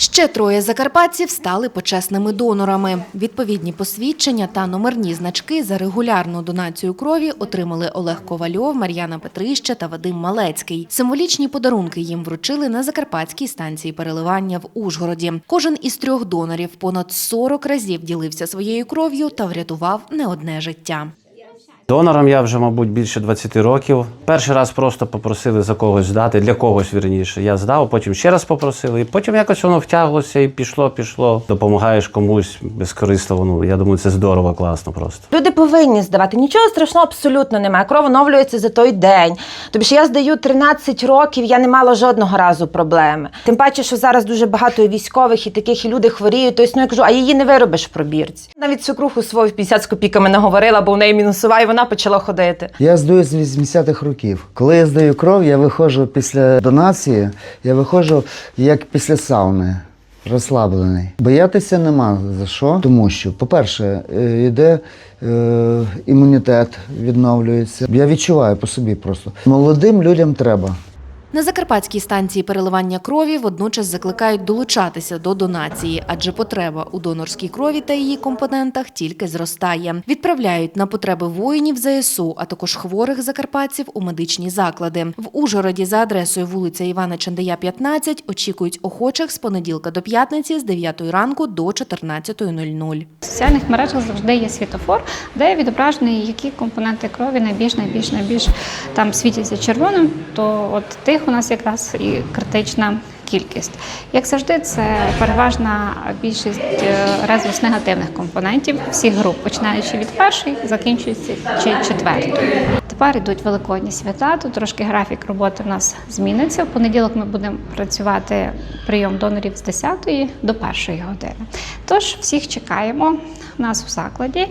Ще троє закарпатців стали почесними донорами. Відповідні посвідчення та номерні значки за регулярну донацію крові отримали Олег Ковальов, Мар'яна Петрища та Вадим Малецький. Символічні подарунки їм вручили на закарпатській станції переливання в Ужгороді. Кожен із трьох донорів понад 40 разів ділився своєю кров'ю та врятував не одне життя. Донором я вже, мабуть, більше 20 років. Перший раз просто попросили за когось здати, для когось вірніше. Я здав, потім ще раз попросили, і потім якось воно втяглося і пішло, пішло. Допомагаєш комусь безкорисно. Ну я думаю, це здорово, класно просто. Люди повинні здавати. Нічого страшного абсолютно немає. Кров оновлюється за той день. Тобі ж я здаю 13 років, я не мала жодного разу проблеми. Тим паче, що зараз дуже багато і військових і таких, і люди хворіють. Тобто, ну я кажу, а її не виробиш в пробірці. Навіть свекруху свою в 50 з копійками наговорила, бо в неї мінусова, вона почала ходити. Я здаю з 80-х років. Коли я здаю кров, я виходжу після донації, я виходжу як після сауни. Розслаблений. Боятися нема за що, тому що, по-перше, е, йде е, імунітет, відновлюється. Я відчуваю по собі просто. Молодим людям треба. На закарпатській станції переливання крові водночас закликають долучатися до донації, адже потреба у донорській крові та її компонентах тільки зростає. Відправляють на потреби воїнів ЗСУ, а також хворих закарпатців у медичні заклади. В Ужгороді за адресою вулиця Івана Чандая, 15 очікують охочих з понеділка до п'ятниці з 9 ранку до 14.00. В соціальних мережах завжди є світофор, де відображені, які компоненти крові найбільш найбільш найбільш там світяться червоним, то от тих у нас якраз і критична кількість. Як завжди, це переважна більшість е, резус негативних компонентів всіх груп, починаючи від першої, закінчуючи чи четвертої. Тепер йдуть великодні свята. Тут трошки графік роботи в нас зміниться. В понеділок ми будемо працювати прийом донорів з 10 до 1 години. Тож всіх чекаємо у нас в закладі.